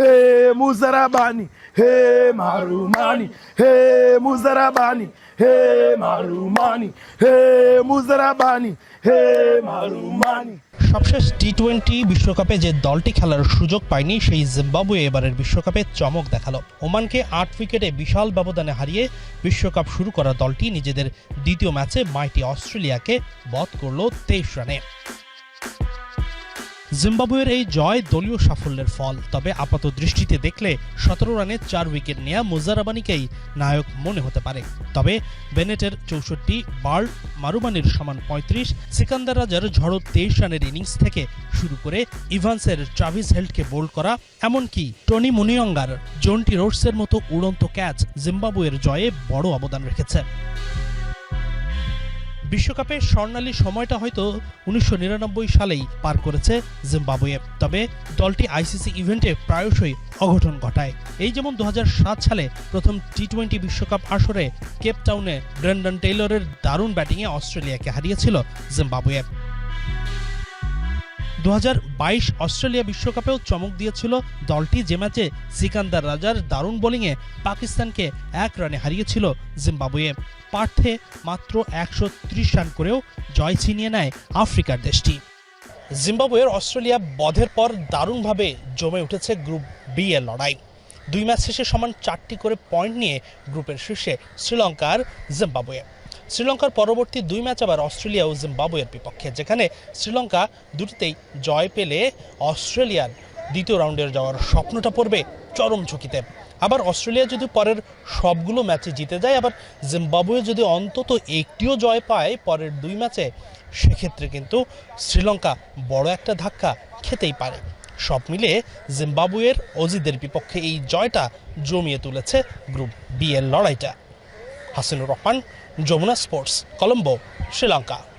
হে Muzarabani হে Marumani হে Muzarabani হে মারুমানি হে মুজারাবানি হে মারুমানি সবশেষ টি টোয়েন্টি বিশ্বকাপে যে দলটি খেলার সুযোগ পায়নি, সেই জিম্বাবুয়ে এবারের বিশ্বকাপে চমক দেখাল। ওমানকে আট উইকেটে বিশাল ব্যবধানে হারিয়ে বিশ্বকাপ শুরু করা দলটি নিজেদের দ্বিতীয় ম্যাচে মাইটি অস্ট্রেলিয়াকে বধ করল তেইশ রানে। জিম্বাবুয়ের এই জয় দলীয় সাফল্যের ফল। তবে আপাত দৃষ্টিতে দেখলে সতেরো রানে চার উইকেট নেয়া মুজারাবানিকেই নায়ক মনে হতে পারে। তবে বেনেটের চৌষট্টি, বার্ল মারুমানির সমান পঁয়ত্রিশ, সিকান্দার রাজার ঝড়ো তেইশ রানের ইনিংস থেকে শুরু করে ইভান্সের ট্রাভিস হেল্টকে বোল্ড করা, এমনকি টনি মুনিয়ঙ্গার জন্টি রোডসের মতো উড়ন্ত ক্যাচ জিম্বাবুয়ের জয়ে বড় অবদান রেখেছে। বিশ্বকাপে স্বর্ণালী সময়টা হয়তো উনিশশো নিরানব্বই সালেই পার করেছে জিম্বাবুয়ে। তবে দলটি আইসিসি ইভেন্টে প্রায়শই অঘটন ঘটায়। এই যেমন দু হাজার সাত সালে প্রথম টি টোয়েন্টি বিশ্বকাপ আসরে কেপটাউনে ব্রেন্ডন টেইলরের দারুণ ব্যাটিংয়ে অস্ট্রেলিয়াকে হারিয়েছিল জিম্বাবুয়ে। দু হাজার বাইশ অস্ট্রেলিয়া বিশ্বকাপেও চমক দিয়েছিল দলটি যে ম্যাচে সিকান্দার রাজার দারুণ বোলিংয়ে পাকিস্তানকে এক রানে হারিয়েছিল জিম্বাবুয়ে। পার্থে মাত্র একশো ত্রিশ রান করেও জয় ছিনিয়ে নেয় আফ্রিকার দেশটি। জিম্বাবুয়ের অস্ট্রেলিয়া বধের পর দারুণভাবে জমে উঠেছে গ্রুপ বি এর লড়াই। দুই ম্যাচ শেষে সমান চারটি করে পয়েন্ট নিয়ে গ্রুপের শীর্ষে শ্রীলঙ্কার জিম্বাবুয়ে। শ্রীলঙ্কার পরবর্তী দুই ম্যাচ আবার অস্ট্রেলিয়া ও জিম্বাবুয়ের বিপক্ষে, যেখানে শ্রীলঙ্কা দুটিতেই জয় পেলে অস্ট্রেলিয়ার দ্বিতীয় রাউন্ডের যাওয়ার স্বপ্নটা পড়বে চরম ঝুঁকিতে। আবার অস্ট্রেলিয়া যদি পরের সবগুলো ম্যাচে জিতে যায়, আবার জিম্বাবুয়ে যদি অন্তত একটিও জয় পায় পরের দুই ম্যাচে, সেক্ষেত্রে কিন্তু শ্রীলঙ্কা বড় একটা ধাক্কা খেতেই পারে। সব মিলিয়ে জিম্বাবুয়ের অজিদের বিপক্ষে এই জয়টা জমিয়ে তুলেছে গ্রুপ বি এর লড়াইটা। হাসিনুর রহমান যমুনা স্পোর্টস কলম্বো শ্রীলঙ্কা।